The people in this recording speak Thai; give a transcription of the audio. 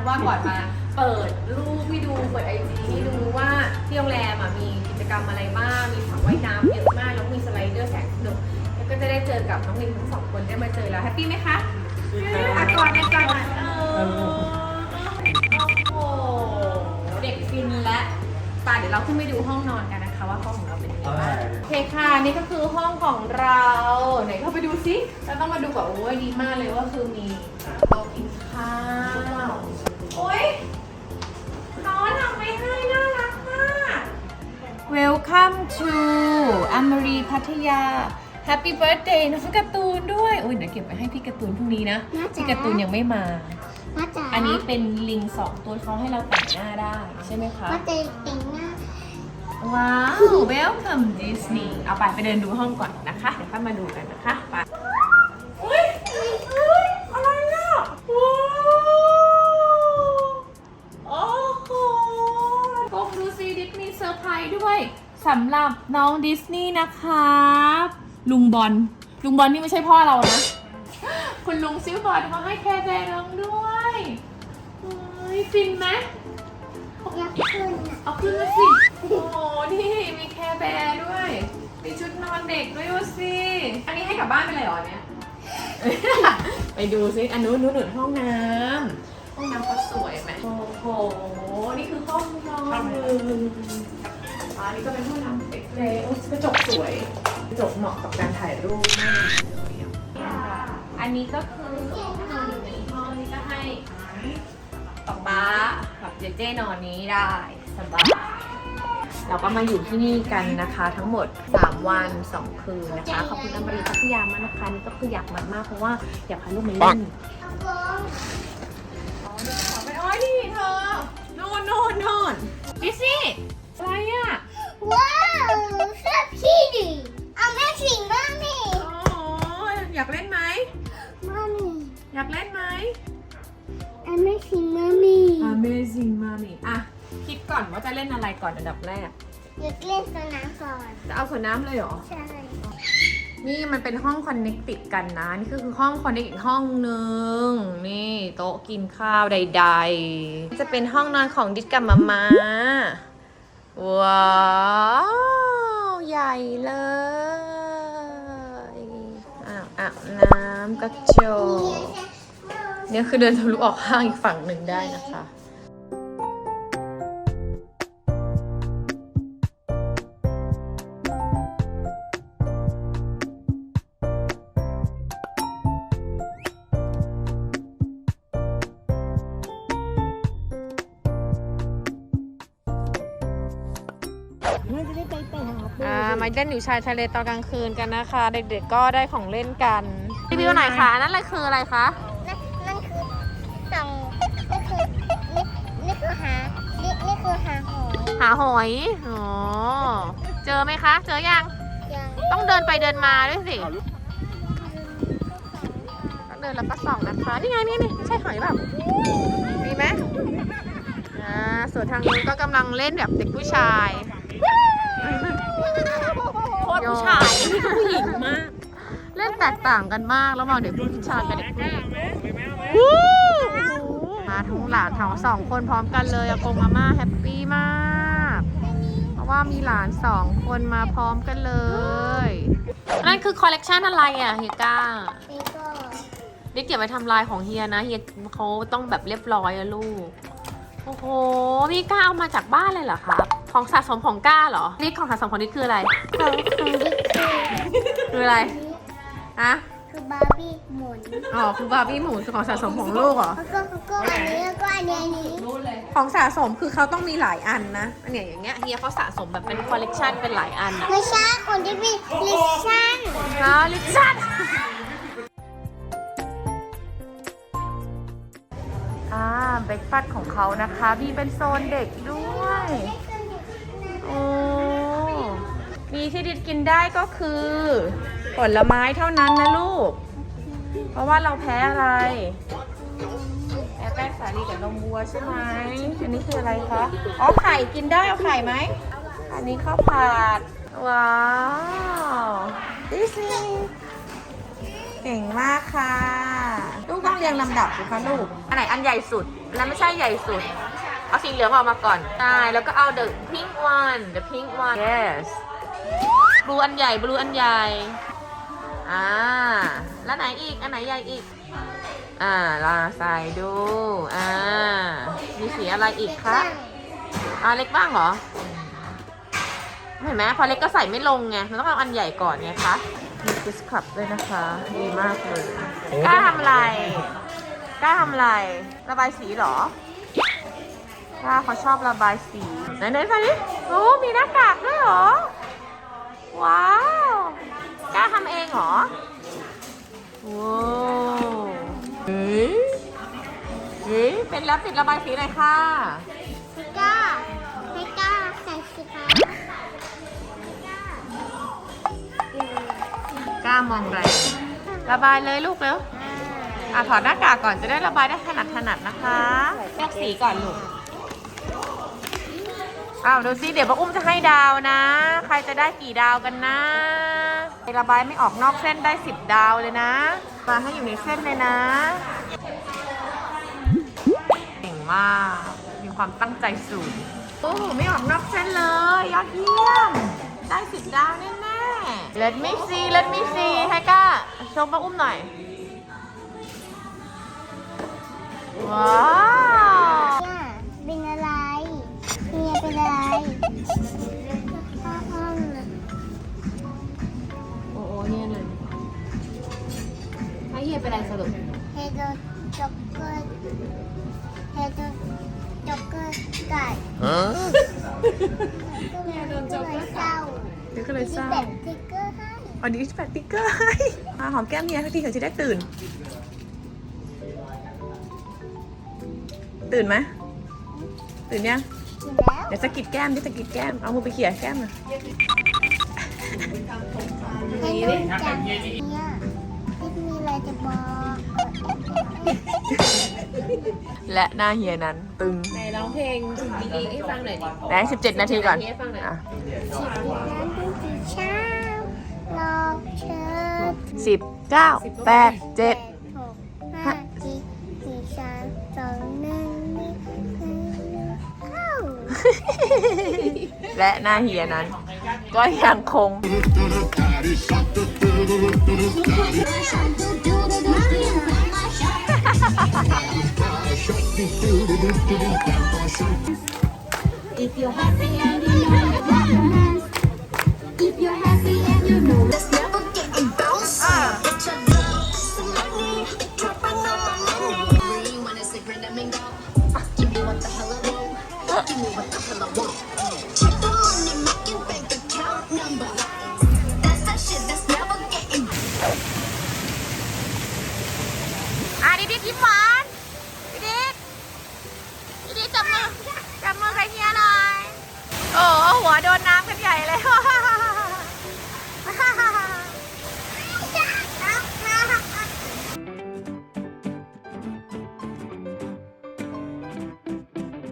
ราะว่าก่อนมาเปิดรูปให้ดูเปิดไอจีให้ดูว่าที่โรงแรมอะมีกิจกรรมอะไรบ้าง มีสระว่ายน้ำเยอะมากแล้วมีสไลเดอร์แสนสนุกแล้วก็จะได้เจอกับน้องลินทั้งสองคนได้มาเจอแล้วแฮปปี้ไหมคะอะก่อนกันก่อนเออโอ้โหเด็กฟินและตาเดี๋ยวเราขึ้นไปดูห้องนอนกันนะคะ ว่าห้องของเราเป็นยังไงบ้างโอเคค่ะนี่ก็คือห้องของเราไหนเข้าไปดูซิเราต้องมาดูก่อนโอ้ยดีมากเลยว่าคือมีโต๊ะกินข้าว โอ้ยน้องทำไม่ให้น่ารักมาก Welcome to Amari พัทยา Happy Birthday น้องการ์ตูนด้วยโอ้ยเดี๋ยวเก็บไว้ให้พี่การ์ตูนพรุ่งนี้นะน่าจะพี่การ์ตูนยังไม่มา มาจ๋าอันนี้เป็นลิงสองตัวเขาให้เราแต่งหน้าได้ใช่ไหมคะ มาเตะแต่งหน้าว้าว Welcome Disney เอาไปไปเดินดูห้องก่อนนะคะ เดี๋ยวค่อยมาดูกันนะคะไปอุ้ยอุ้ยอะไรอะว้าวโอ้โหกงดูซิดิสนีย์เซอร์ไพรส์ด้วยสำหรับน้อง ดิสนีย์นะครับลุงบอลลุงบอลนี่ไม่ใช่พ่อเรานะ คุณลุงซิลบอลเขาให้แคร์แบร์น้องด้วยเฮ้ยฟินไหมอยากขึ้นอะเอาขึ้นมาสิ โอ้โห นี่มีแคร์แบร์ด้วย มีชุดนอนเด็กด้วยดูสิ อันนี้ให้กลับบ้านไปเลยเหรอเนี่ย ไปดูสิ อันนู้นนู้นนู้นห้องน้ำห้องน้ำเขาสวยไหมโอ้โห นี่คือห้องนอนหนึ่งอันนี้ก็เป็นห้องน้ำ เล็กๆโอ้กระจกสวยกระจกเหมาะกับการถ่ายรูปมากอันนี้ก็คือห้องนอนอยู่ในห้องนี้ก็ให้ป๊าป๊าแบบเจเจนอนนี้ได้สบายเราก็มาอยู่ที่นี่กันนะคะทั้งหมด 3 วัน 2 คืนนะคะ ขอบคุณอมรีพัทยามากนะคะนี่ก็คืออยากมามากเพราะว่าอยากพาลูกมาเล่นอ๋อนี่ขอไปอ๋อนี่เธอโน่นโน่นโน่นดิซี่อะไรอะ จะเล่นอะไรก่อนอันดับแรกอยากเล่นสนามก่อน จะเอาสวนน้ำเลยเหรอ ใช่ นี่มันเป็นห้องคอนเน c t ติดกันนะ นี่ก็คือห้องคอนเน c t อีกห้องหนึ่งนี่โต๊ะกินข้าวใดๆ จะเป็นห้องนอนของดิสกับมามาว้าวใหญ่เลยอ้าวอาบน้ำกระจกเนี่ยคือเดินทะลุออกห้างอีกฝั่งหนึ่งได้นะคะ มาเล่นอยู่ชายทะเลตอนกลางคืนกันนะคะ เด็กๆก็ได้ของเล่นกันรีวิวหน่อยค่ะนั่นอะไรคืออะไรคะนั่นนั่นคือส่องนี่คือนี่นี่คือหานี่นี่คือหาหอยหาหอยอ๋อเจอไหมคะ เจอยังยังต้องเดินไปเดินมาด้วยสิต้องเดินแล้วก็ส่องนะคะนี่ไงนี่นี่ใช่หอยแบบมีไหมอ่าส่วนทางนู้นก็กำลังเล่นแบบเด็กผู้ชายโค ผู้ชายผู้หญิงมาก เล่นแตกต่างกันมากระหว่างเด็กผู้ชายกับเด็กผู้หญิงวู้มาทั้งหลานทั้งสองคนพร้อมกันเลยอากงอาม่าแฮปปี้มาก เพราะว่ามีหลานสองคนมาพร้อมกันเลย นั่นคือคอลเลกชันอะไรอะเฮียก้านี่ก็เด็กเก็บไว้ทำลายของเฮียนะเฮียเขาต้องแบบเรียบร้อยอะลูก โอ้โหนี่ก้าเอามาจากบ้านเลยเหรอครับ ของสะสมของก้าเหรอนี่ของสะสมของนี่คืออะไร ของของนี่คือคืออะไรฮะคือบาร์บี้หมุนอ๋อคือบาร์บี้หมูคือของสะสมของลูกเหรอ แล้วก็แล้วก็อันนี้แล้วก็อันนี้อันนี้ของสะสมคือเขาต้องมีหลายอันนะอันเนี้ยอย่างเงี้ยเฮียเขาสะสมแบบเป็นคอลเลกชันเป็นหลายอันอะ ไม่ใช่คนที่มีลิชั่นอ๋อลิซันอ่าเบรกฟาสต์ของเขานะคะ มีเป็นโซนเด็กด้วยโอ้ มีที่ดิดกินได้ก็คือ ผลไม้เท่านั้นนะลูก เพราะว่าเราแพ้อะไรแพ้แป้งสาลีกับนมวัวใช่ไหมอันนี้คืออะไรคะ อ๋อไข่กินได้เอาไข่ไหม อันนี้ข้าวผัด ว้าวดิสนีย์เก่งมากค่ะ ลูกต้องเรียงลำดับสิคะลูก อันไหนอันใหญ่สุดอันนั้นไม่ใช่ใหญ่สุด เอาสีเหลืองออกมาก่อน ใช่ แล้วก็เอา the pink one the pink one yes ลูอันใหญ่บลูอันใหญ่ อ่า แล้วไหนอีก อันไหนใหญ่อีก อ่าลาใส่ดู อ่า มีสีอะไรอีกคะอ่าเล็กบ้างเหรอ เห็นไหมพอเล็กก็ใส่ไม่ลงไง มันต้องเอาอันใหญ่ก่อนไงคะมีฟิสคลับด้วยนะคะ ดีมากเลย กล้าทำอะไร กล้าทำอะไร ระบายสีเหรอกล้าเขาชอบระบายสี ไหนไหนใส่ดิโอ้มีหน้ากากด้วยเหรอ แล้วติดระบายสีหน่อยค่ะ ไม่กล้าไม่กล้าใส่สิคะกล้ามองอะไร ระบายเลยลูกเร็ว อะถอดหน้ากากก่อนจะได้ระบายได้ถนัดถนัดนะคะเลือกสีก่อนลูก อ้าวดูสิเดี๋ยวป้าอุ้มจะให้ดาวนะ ใครจะได้กี่ดาวกันนะระบายไม่ออกนอกเส้นได้สิบดาวเลยนะ มาให้อยู่ในเส้นเลยนะ มาก มีความตั้งใจสูง โอ้โหไม่ออกนอกเส้นเลย ยอดเยี่ยม ได้สิบดาวแน่ๆ Let me see Let me see ให้ก้าชมป้าอุ้มหน่อย ว้าวเนี่ยเป็นอะไรเนี่ยเป็นอะไรห้องเลยโอ้โหเนี่ยเลยให้เฮียเป็นอะไรสรุป เฮโดจ็อกเกอร์เฮ โดจ็อกเกอร์ไก่ก็เลยเศร้าเดี๋ยวก็เลยเศร้าแบบสติ๊กเกอร์ให้อันนี้แปะติ๊กเกอร์ให้มาหอมแก้มเมียทักทีเขาจะได้ตื่น ตื่นไหมตื่นยังกินแล้วเดี๋ยวสะกิดแก้มดิสะกิดแก้มเอามือไปเขี่ยแก้มหน่อยเฮโด จังเนี่ยที่มีอะไรจะบอกและหน้าเฮียนั้นตึงไหนร้องเพลงดีๆให้ฟังหน่อยดิไหนสิบเจ็ดนาทีก่อนให้ฟังหน่อยอะสิบนั้นเป็นสีเช้ารอเชิญสิบเก้าแปดเจ็ดหกห้าสี่สี่สามสองหนึ่งหนึ่งหนึ่งหนึ่งเข้าและหน้าเฮียนั้น ก็ยังคง If you're happy and you know it, clap your hands. If you're happy and you know it. Let's never get ah. a bounce. Get your money, dropping on my money. Really wanna say and. Give me what the hell I want. Give me what the hell I want. จับมือ จับมือใครเฮียหน่อย โอ้